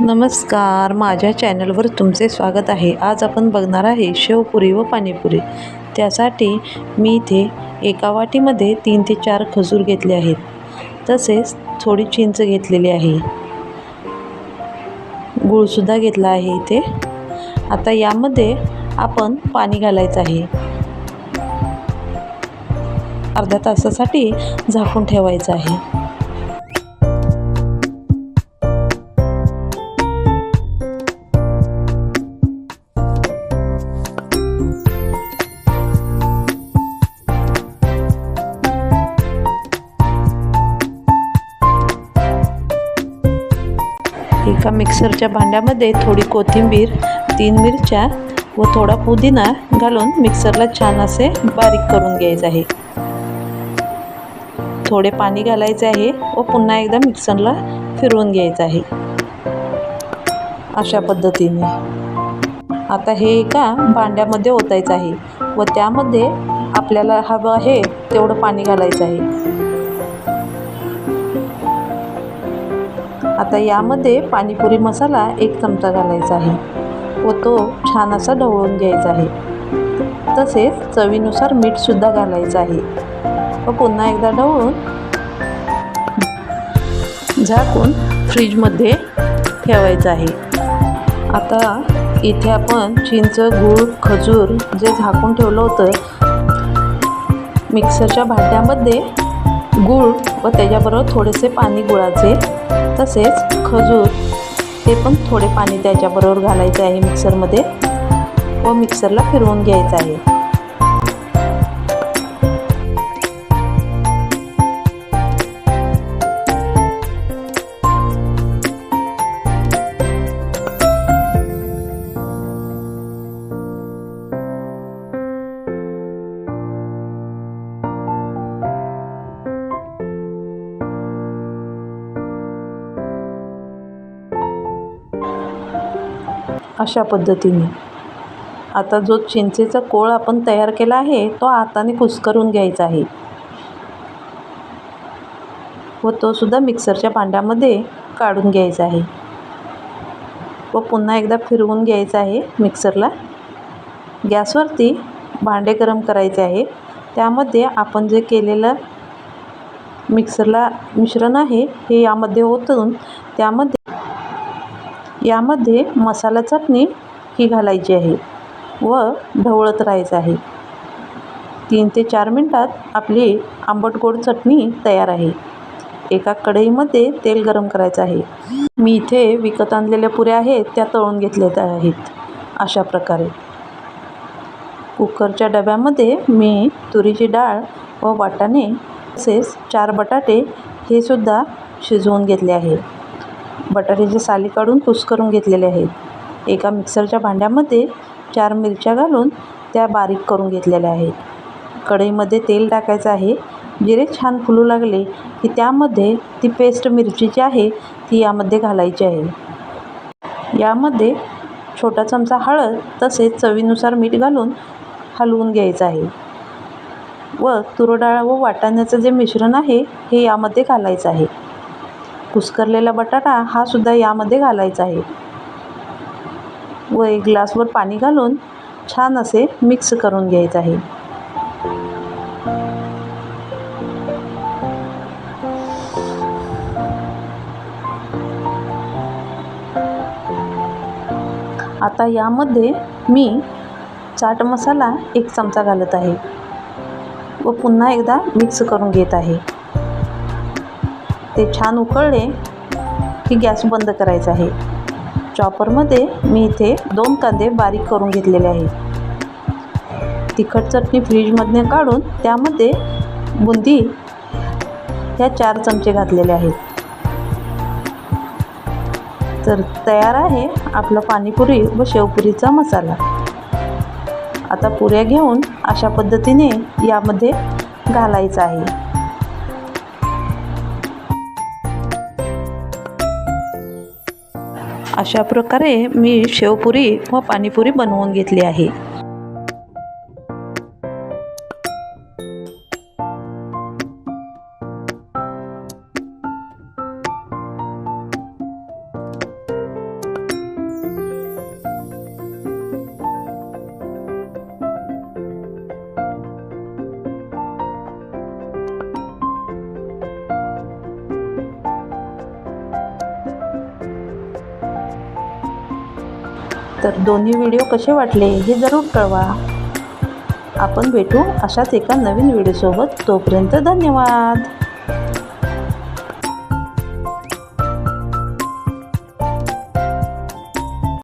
नमस्कार माझ्या चॅनलवर तुमचे स्वागत आहे. आज आपण बघणार आहे शेवपुरी व पाणीपुरी. त्यासाठी मी इथे एका वाटीमध्ये तीन ते चार खजूर घेतले आहेत. तसेच थोडी चिंच घेतलेली आहे. गूळसुद्धा घेतला आहे इथे. आता यामध्ये आपण पाणी घालायचं आहे. अर्ध्या तासासाठी झाकून ठेवायचं आहे. एका मिक्सरच्या भांड्यामध्ये थोडी कोथिंबीर तीन मिरच्या व थोडा पुदिना घालून मिक्सरला छान असे बारीक करून घ्यायचं आहे. थोडे पाणी घालायचे आहे व पुन्हा एकदा मिक्सरला फिरवून घ्यायचं आहे. अशा पद्धतीने. आता हे एका भांड्यामध्ये ओतायचं आहे व त्यामध्ये आपल्याला हवं आहे तेवढं पाणी घालायचं आहे. आता यामध्ये पाणीपुरी मसाला एक चमचा घालायचा आहे व तो छान असा ढवळून घ्यायचा आहे. तसेच चवीनुसार मीठसुद्धा घालायचं आहे. व पुन्हा एकदा ढवळून झाकून फ्रीजमध्ये ठेवायचं आहे. आता इथे आपण चिंच गूळ खजूर जे झाकून ठेवलं होतं मिक्सरच्या भांड्यामध्ये गूळ व त्याच्याबरोबर थोडेसे पाणी गुळाचे तसेच खजूर ते पण थोडे पाणी त्याच्याबरोबर घालायचे आहे मिक्सरमध्ये व मिक्सरला फिरवून घ्यायचं आहे. अशा पद्धतीने. आता जो चिंचेचा कोळ आपण तयार केला आहे तो हाताने कुस्करून घ्यायचा आहे. व तो सुद्धा मिक्सरच्या भांड्यामध्ये काढून घ्यायचा आहे. व पुन्हा एकदा फिरवून घ्यायचा आहे मिक्सरला. गॅसवरती भांडे गरम करायचे आहे. त्यामध्ये आपण जे केलेलं मिक्सरला मिश्रण आहे हे यामध्ये ओतून त्यामध्ये यामध्ये मसाला चटणी ही घालायची आहे व ढवळत राहायचं आहे. तीन ते चार मिनटात आपली आंबट गोड चटणी तयार आहे. एका कढईमध्ये तेल गरम करायचं आहे. मी इथे विकत आणलेल्या पुऱ्या आहेत त्या तळून घेतलेल्या आहेत अशा प्रकारे. कुकरच्या डब्यामध्ये मी तुरीची डाळ व वाटाणे तसेच चार बटाटे हे सुद्धा शिजवून घेतले आहे. बटाट्याची साली काढून कुस्करून घेतलेले आहेत. एका मिक्सरच्या भांड्यामध्ये चार मिरच्या घालून त्या बारीक करून घेतलेल्या आहेत. कढईमध्ये तेल टाकायचं आहे. जिरे छान फुलू लागले की त्यामध्ये ती पेस्ट मिरचीची आहे ती यामध्ये घालायची आहे. यामध्ये छोटा चमचा हळद तसेच चवीनुसार मीठ घालून हलवून घ्यायचं आहे. व तुरडाळ व वाटाण्याचं जे मिश्रण आहे हे यामध्ये घालायचं आहे. कुस्करलेला बटाटा हा सुद्धा यामध्ये घालायचा आहे. व एक ग्लासवर पाणी घालून छान असे मिक्स करून घ्यायचं आहे. आता यामध्ये मी चाट मसाला एक चमचा घालत आहे. व पुन्हा एकदा मिक्स करून घेत आहे. ते छान उकळले की गॅस बंद करायचा आहे. चॉपरमध्ये मी इथे दोन कांदे बारीक करून घेतलेले आहेत. तिखट चटणी फ्रीजमधनं काढून त्यामध्ये बुंदी ह्या चार चमचे घातलेले आहेत. तर तयार आहे आपला पाणीपुरी व शेवपुरीचा मसाला. आता पुऱ्या घेऊन अशा पद्धतीने यामध्ये घालायचं आहे. अशा प्रकारे मी शेवपुरी व पाणीपुरी बनवून घेतली आहे. तर दोन्ही व्हिडिओ कसे वाटले हे जरूर कळवा. आपण भेटू अशाच एका नवीन व्हिडिओसोबत. तोपर्यंत धन्यवाद.